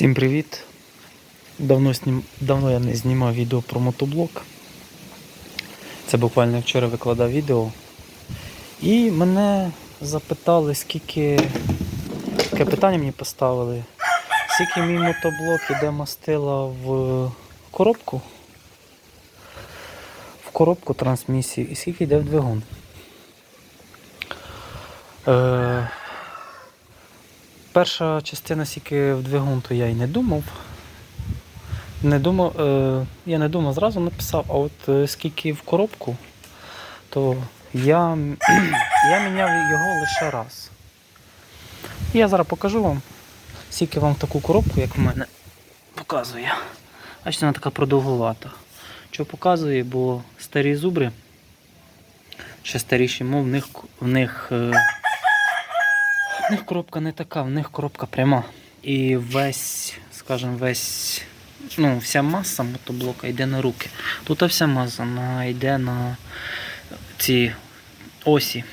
Всім привіт! Давно, снім... Давно я не знімав відео про мотоблок. Це буквально вчора викладав відео. І мене запитали, скільки. Таке питання мені поставили. Скільки мій мотоблок іде мастила в коробку. В коробку трансмісії і скільки йде в двигун. Е... Перша частина скільки в двигун, то я й не думав. Не думав, е, я не думав, зразу написав, а от е, скільки в коробку, то я, я міняв його лише раз. Я зараз покажу вам, скільки вам таку коробку, як в мене, показує. Бачите, вона така продовгувата. Що показує, бо старі зубри, ще старіші мов, в них, в них е, в них коробка не така, в них коробка пряма. І весь, скажімо, весь, ну, вся маса мотоблока йде на руки. Тут вся маса на, йде на ці осі.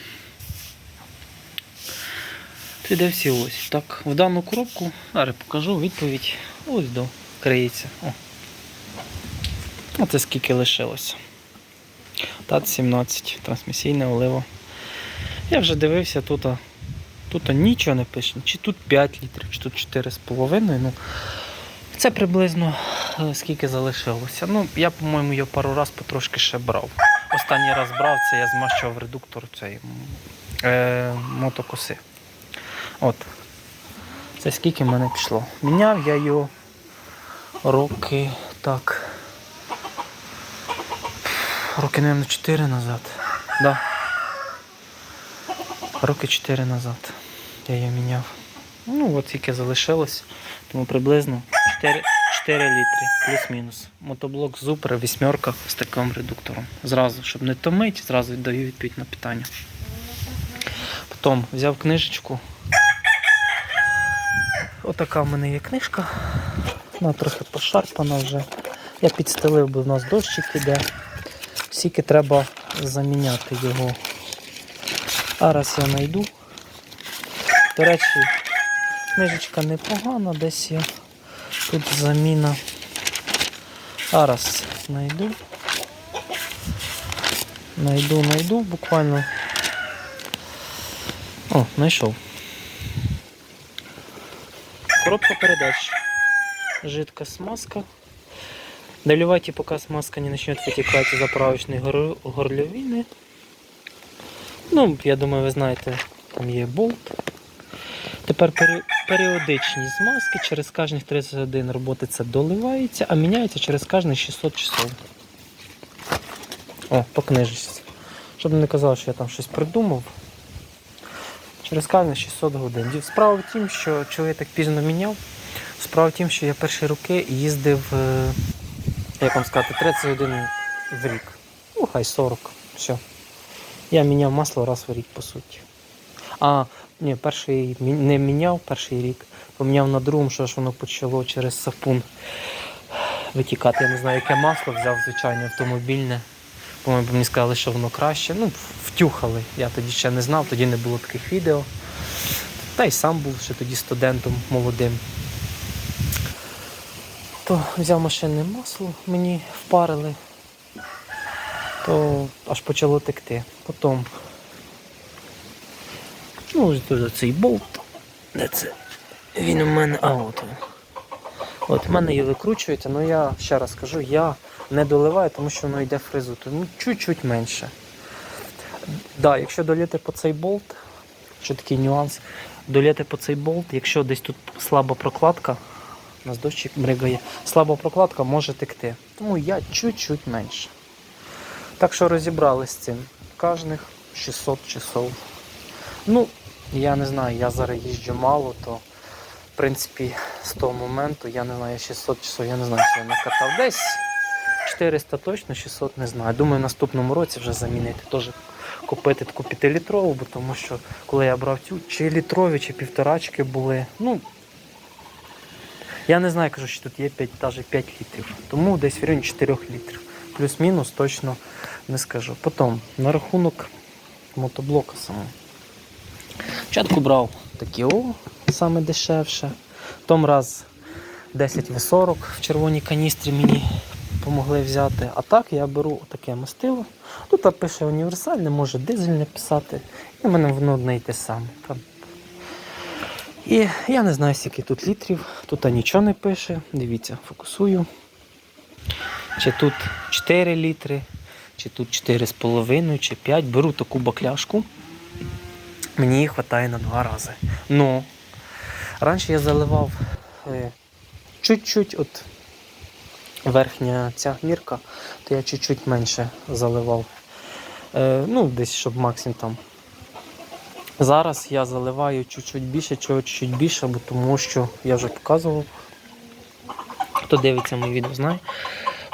Тут йде всі осі. Так, в дану коробку, зараз покажу відповідь. Ось до криється. О. Оце скільки лишилося. ТАТ 17, трансмісійне оливо. Я вже дивився тут. Тут нічого не пише, чи тут 5 літрів, чи тут 4,5. Ну, це приблизно е, скільки залишилося. Ну, я, по-моєму, його пару раз потрошки ще брав. Останній раз брав, це я змащував редуктор цієї е, мотокоси. От. Це скільки в мене пішло. Міняв я його роки так. Роки, мабуть, 4 назад. Да. Роки 4 назад я її міняв. Ну, от тільки залишилось. Тому приблизно 4, 4 літри, плюс-мінус. Мотоблок Зупер, вісьмерка з таким редуктором. Зразу, щоб не томити, зразу віддаю відповідь на питання. Потім взяв книжечку. Отака в мене є книжка. Вона трохи пошарпана вже. Я підстелив, бо в нас дощик іде. Скільки треба заміняти його. А раз я знайду. До речі, книжечка непогана, десь я тут заміна. Зараз знайду. Найду, найду буквально. О, знайшов. Коробка передач. Жидкая смазка. Доливайте, пока смазка не начнет вытекать из заправочной гор- горловины. Ну, я думаю, ви знаєте, там є болт. Тепер пері- періодичні змазки через кожних 31 роботи це доливається, а міняється через кожних 600 часов. О, по книжечці. Щоб не казали, що я там щось придумав. Через кожних 600 годин. Справа в тім, що чого я так пізно міняв. Справа в тім, що я перші роки їздив, е, як вам сказати, 30 годин в рік. Ну, хай 40. Все. Я міняв масло раз в рік, по суті. А, ні, перший не міняв перший рік, поміняв на другому, що ж воно почало через сапун витікати. Я не знаю, яке масло взяв, звичайно, автомобільне. По-моєму, мені сказали, що воно краще. Ну, втюхали. Я тоді ще не знав, тоді не було таких відео. Та й сам був ще тоді студентом молодим. То взяв машинне масло, мені впарили то аж почало текти. Потім. Ну, ось тут цей болт. Де це? Він у мене. А, от в мене її викручується, але я ще раз кажу, я не доливаю, тому що воно йде фризу, тому чуть-чуть менше. Да, якщо доліти по цей болт, ще такий нюанс, доліти по цей болт, якщо десь тут слаба прокладка, у нас дощик бригає, слаба прокладка може текти. Тому я чуть-чуть менше. Так що розібрались з цим. Кожних 600 часов. Ну, я не знаю, я зараз їжджу мало, то в принципі з того моменту я не знаю 600 часов, я не знаю, що я накатав. Десь 400 точно, 600 не знаю. Думаю, в наступному році вже замінити. Теж купити таку 5-літрову, бо тому що коли я брав цю, чи літрові, чи півторачки були. Ну, я не знаю, кажу, що тут є 5, навіть 5 літрів. Тому десь в районі 4 літрів. Плюс-мінус точно не скажу. Потім на рахунок мотоблока самого. Спочатку брав такі о, саме дешевше. Том раз 10 В40 в червоній каністрі мені допомогли взяти. А так я беру таке мастило. Тут пише універсальне, може дизельне писати. І в мене воно одне й те саме. І я не знаю, скільки тут літрів. Тут нічого не пише. Дивіться, фокусую. Чи тут 4 літри, чи тут 4,5, чи 5. Беру таку бакляшку. Мені її вистачає на два рази. Ну, раніше я заливав е, чуть-чуть, от верхня ця мірка, то я чуть-чуть менше заливав. Е, ну, десь щоб максимум там. Зараз я заливаю чуть-чуть більше, чого чуть більше, бо тому що я вже показував. Хто дивиться моє відео, знає.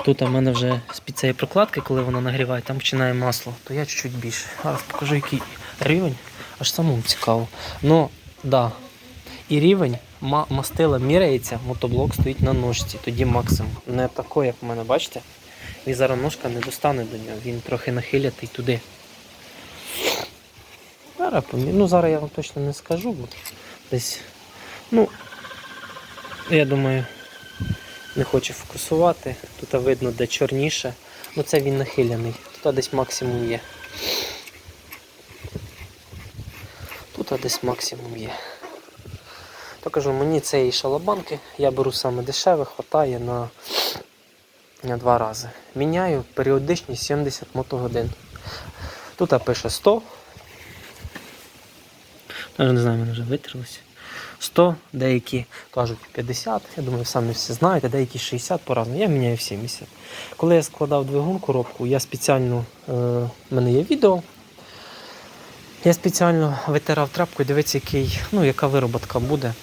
Тут у мене вже з під цієї прокладки, коли вона нагріває, там починає масло, то я чуть-чуть більше. Зараз покажу, який рівень, аж самому цікаво. Ну, да. І рівень мастила міряється, мотоблок стоїть на ножці, тоді максимум. Не такий, як в мене, бачите? І зараз ножка не достане до нього, він трохи нахилятий туди. Зараз, ну, зараз я вам точно не скажу, бо десь. Ну, я думаю, не хочу фокусувати. Тут видно, де чорніше. Ну це він нахиляний. Тут десь максимум є. Тут десь максимум є. То кажу, мені цієї шалабанки я беру саме дешеве, хватає на, на два рази. Міняю періодичність 70 мотогодин. Тут пише 100. Навіть не знаю, мене вже витерлося. 100, деякі кажуть 50, я думаю, самі всі знаєте, деякі 60 по-разному. Я міняю 70. Коли я складав двигун коробку, я спеціально, е, мене є відео. Я спеціально витирав трапкою, дивіться, який, ну, яка вироботка буде.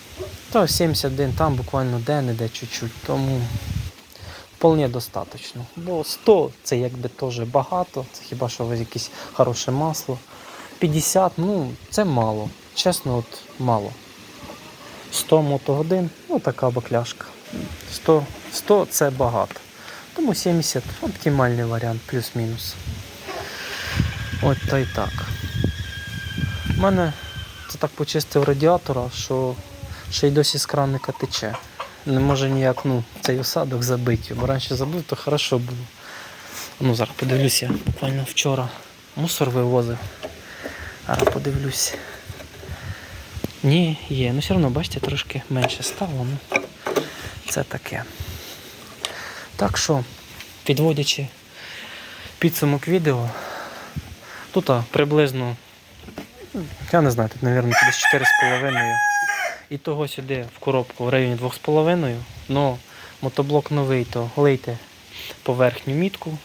То 71, там буквально де-не-де чуть-чуть. Тому вполне достатньо. Бо 100 це якби теж багато, це хіба що якесь хороше масло. 50, ну, це мало. Чесно, от мало. 100 мотогодин, ну така бакляшка. 100, 100 це багато. Тому 70 оптимальний варіант, плюс-мінус. От то й так. У мене це так почистив радіатора, що ще й досі з краника тече. Не може ніяк ну, цей осадок забити. Бо раніше забив, то хорошо було. Ну, зараз подивлюся, буквально вчора мусор вивозив. Зараз подивлюсь. Ні, є. Ну все одно, бачите, трошки менше стало. Ну, це таке. Так що, підводячи підсумок відео, тут приблизно, я не знаю, тут, мабуть, десь 4,5. І того сюди в коробку в районі 2,5. Но мотоблок новий, то лийте поверхню мітку.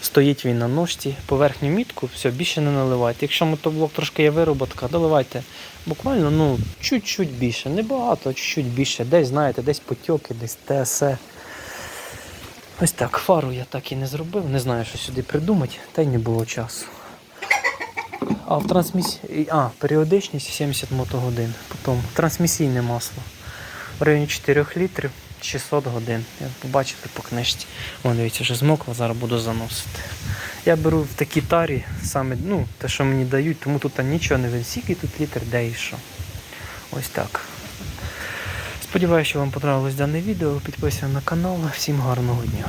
Стоїть він на ножці, поверхню мітку, все, більше не наливайте. Якщо мотоблок трошки є вироботка, доливайте буквально ну, чуть-чуть більше. Не багато, а чуть-чуть більше. Десь, знаєте, десь потьоки, десь те. Ось так, фару я так і не зробив, не знаю, що сюди придумати, та й не було часу. А в трансмісії. А, періодичність 70 мотогодин. Потім трансмісійне масло. В районі 4 літрів 600 годин. Я побачите по книжці. Вон, дивіться, вже змокло, зараз буду заносити. Я беру в такій тарі саме ну, те, що мені дають, тому тут нічого не. Скільки тут літр, де і що. Ось так. Сподіваюся, що вам понравилось дане відео. Підписуйтесь на канал. Всім гарного дня.